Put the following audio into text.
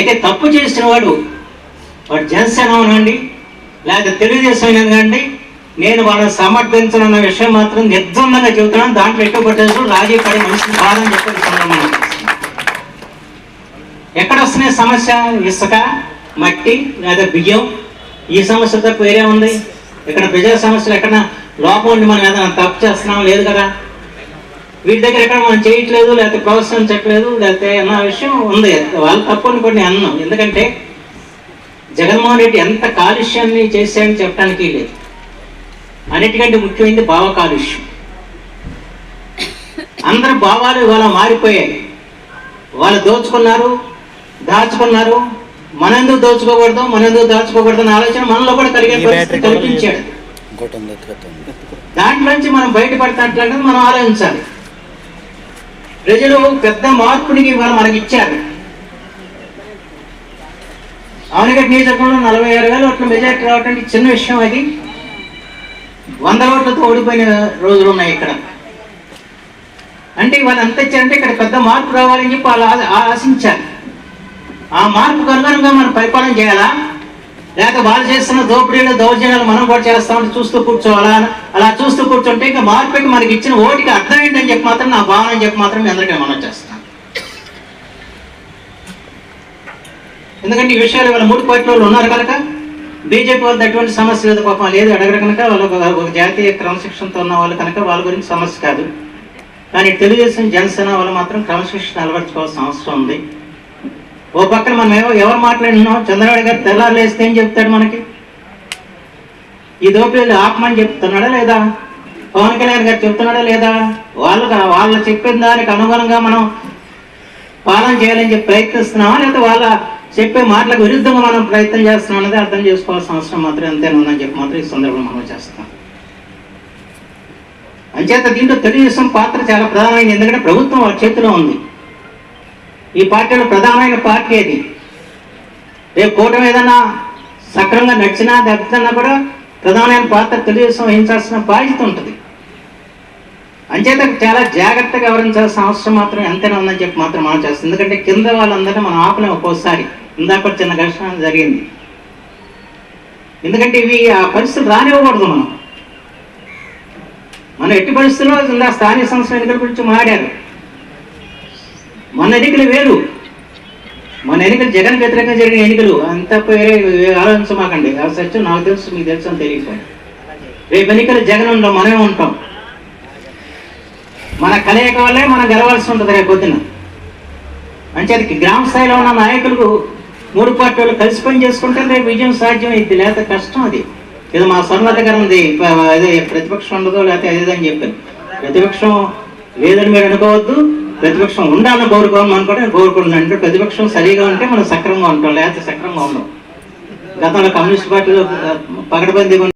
అయితే తప్పు చేసిన వాడు వాడు జనసేన అవునండి లేకపోతే తెలుగుదేశం అయినా నేను వాళ్ళని సమర్థించనన్న విషయం మాత్రం నిర్ద్వందంగా చెబుతున్నాను. దాంట్లో ఎక్కువ పట్టేసి రాజీ పడే మనిషిని కాదని చెప్పి ఎక్కడ వస్తున్నాయి సమస్య? ఇసుక మట్టి లేదా బియ్యం? ఈ సమస్య తప్ప వేరే ఉంది ఇక్కడ ప్రజా సమస్యలు ఎక్కడ లోపం ఉండి మనం ఏదైనా తప్పు చేస్తున్నాం లేదు కదా. వీటి దగ్గర ఎక్కడ మనం చేయట్లేదు లేకపోతే ప్రోత్సహించట్లేదు లేకపోతే అన్న విషయం ఉంది. వాళ్ళు తప్పు అని కొన్ని అన్నాం. ఎందుకంటే జగన్మోహన్ రెడ్డి ఎంత కాలుష్యాన్ని చేశాడని చెప్పడానికి లేదు. అన్నిటికంటే ముఖ్యమైనది భావ కాలుష్యం. అందరి భావాలు ఇవాళ మారిపోయాయి. వాళ్ళు దోచుకున్నారు దాచుకున్నారు. మనెందుకు దోచుకోకూడదు మనెందుకు దాచుకోకూడదు అనే ఆలోచన మనలో కూడా కలిగే పరిస్థితి కల్పించాడు. దాంట్లోంచి మనం బయటపడతాంటే మనం ఆలోచించాలి. ప్రజలు పెద్ద మార్పుడికి ఇవాళ మనకి ఇచ్చారు అవనగడ్డ నియోజకవర్గంలో నలభై ఆరు వేల ఓట్ల మెజార్టీ రావటం చిన్న విషయం అది. వంద ఓట్లతో ఓడిపోయిన రోజులు ఉన్నాయి ఇక్కడ. అంటే వాళ్ళు ఎంత ఇచ్చారంటే ఇక్కడ పెద్ద మార్పు రావాలని చెప్పి వాళ్ళు ఆశించారు. ఆ మార్పుకు అనుగుణంగా మనం పరిపాలన చేయాలా? లేక వాళ్ళు చేస్తున్న దోపిడీలు దౌర్జన్యాలు మనం కూడా చేస్తామని చూస్తూ కూర్చోవాలా అలా చూస్తూ కూర్చుంటే ఇంకా మార్పుకి మనకి ఇచ్చిన ఓటికి అర్థం ఏంటని చెప్పి మాత్రం నా భావన అని చెప్పి మాత్రం మీ అందరికీ మనం చేస్తాను ఎందుకంటే ఈ విషయాలు వాళ్ళ మూడు పార్టీ వాళ్ళు ఉన్నారు కనుక బీజేపీ వాళ్ళు అటువంటి సమస్య లేదు పాపం లేదు అడగరు కనుక వాళ్ళు ఒక జాతీయ క్రమశిక్షణతో ఉన్న వాళ్ళు కనుక వాళ్ళ గురించి సమస్య కాదు. కానీ తెలుగుదేశం జనసేన వాళ్ళు మాత్రం క్రమశిక్షణ అలవర్చుకోవాల్సిన అవసరం ఉంది. ఓ పక్కన మనం ఎవరు మాట్లాడినాం చంద్రబాబు గారు తెల్లారు లేస్తే ఏం చెప్తాడు మనకి? ఈ దోపిడీలు ఆపమని చెప్తున్నాడా లేదా? పవన్ కళ్యాణ్ గారు చెప్తున్నాడా లేదా? వాళ్ళు వాళ్ళు చెప్పిన దానికి అనుగుణంగా మనం పాలన చేయాలని చెప్పి ప్రయత్నిస్తున్నామా లేదా వాళ్ళ చెప్పే మాటలకు విరుద్ధంగా మనం ప్రయత్నం చేస్తున్నాం అనేది అర్థం చేసుకోవాల్సిన అవసరం మాత్రం ఎంతైనా ఉందని చెప్పి మాత్రం ఈ సందర్భంలో మనం చేస్తాం అంచేత దీంట్లో తెలుగుదేశం పాత్ర చాలా ప్రధానమైనది. ఎందుకంటే ప్రభుత్వం వాళ్ళ చేతిలో ఉంది. ఈ పార్టీలో ప్రధానమైన పార్టీ అది రేపు కూటమి ఏదైనా సక్రమంగా నడిచినా దెబ్బతిన్నా కూడా ప్రధానమైన పాత్ర తెలుగుదేశం వహించాల్సిన బాధ్యత ఉంటుంది. అంచేత చాలా జాగ్రత్తగా వివరించాల్సిన అవసరం మాత్రం ఎంతైనా ఉందని చెప్పి మాత్రం మనం ఎందుకంటే కింద వాళ్ళందరినీ మనం ఆపలేము ఒక్కోసారి. ఇందాక చిన్న ఘర్షణ జరిగింది. ఎందుకంటే ఇవి ఆ పరిస్థితులు రానివ్వకూడదు మనం. మనం ఎట్టి పరిస్థితుల్లో ఇందా స్థానిక సంస్థ ఎన్నికల గురించి మాట్లాడారు. మన ఎన్నికలు వేరు. మన ఎన్నికలు జగన్ వ్యతిరేకంగా జరిగిన ఎన్నికలు అంత వేరే ఆలోచించమాకండి ఆ సత్యం నాకు తెలుసు మీకు తెలుసు అని తెలియకపోయింది. రేపు ఎన్నికలు జగన్ ఉండవు మనమే ఉంటాం. మన కలయిక వల్లే మనం గెలవాల్సి ఉంటుంది రేపు పొద్దున అంచేది గ్రామ స్థాయిలో ఉన్న నాయకులు మూడు పార్టీలు కలిసి పని చేసుకుంటే రేపు విజయం సాధ్యం. అయింది లేకపోతే కష్టం అది. ఇది మా సొంత ఉంది అదే ప్రతిపక్షం ఉండదో లేకపోతే అదేదని చెప్పాను. ప్రతిపక్షం లేదని మీరు అనుకోవద్దు. ప్రతిపక్షం ఉండాలని కోరుకోవాలి అనుకుంటే నేను కోరుకుంటున్నాను అంటే ప్రతిపక్షం సరిగా ఉంటే మనం సక్రమంగా ఉంటాం లేకపోతే సక్రమంగా ఉండం గతంలో కమ్యూనిస్ట్ పార్టీలో పగడబందీ